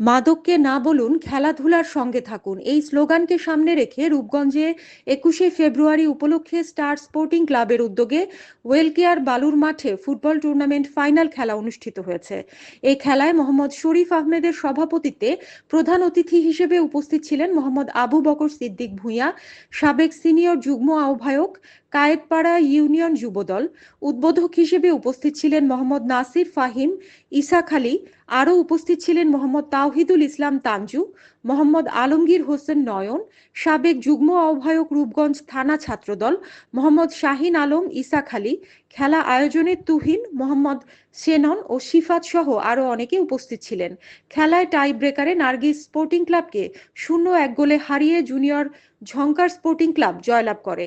মাদককে না বলুন, খেলাধুলার সঙ্গে থাকুন। এই স্লোগানকে সামনে রেখে রূপগঞ্জে একুশে ফেব্রুয়ারি উপলক্ষে স্টার স্পোর্টিং ক্লাবের উদ্যোগে ওয়েলকেয়ার বালুর মাঠে ফুটবল টুর্নামেন্ট ফাইনাল খেলা অনুষ্ঠিত হয়েছে। এই খেলায় মোহাম্মদ শরীফ আহমেদের সভাপতিত্বে প্রধান অতিথি হিসেবে উপস্থিত ছিলেন মোহাম্মদ আবু বকর সিদ্দিক ভূঁইয়া, সাবেক সিনিয়র যুগ্ম আহ্বায়ক কায়েতপাড়া ইউনিয়ন যুবদল উদ্বোধক হিসেবে উপস্থিত ছিলেন মোহাম্মদ নাসির ফাহিম ইসাক আলী আরও উপস্থিত ছিলেন মোহাম্মদ তাওহিদুল ইসলাম তানজু, মোহাম্মদ আলমগীর হোসেন নয়ন, সাবেক যুগ্ম আহ্বায়ক রূপগঞ্জ থানা ছাত্রদল, মোহাম্মদ শাহিন আলম ইসাক আলী খেলা আয়োজনে তুহিন, মোহাম্মদ সেনন ও শিফাত সহ আরও অনেকে উপস্থিত ছিলেন। খেলায় টাই ব্রেকারে নার্গিস স্পোর্টিং ক্লাবকে শূন্য এক গোলে হারিয়ে জুনিয়র ঝঙ্কার স্পোর্টিং ক্লাব জয়লাভ করে।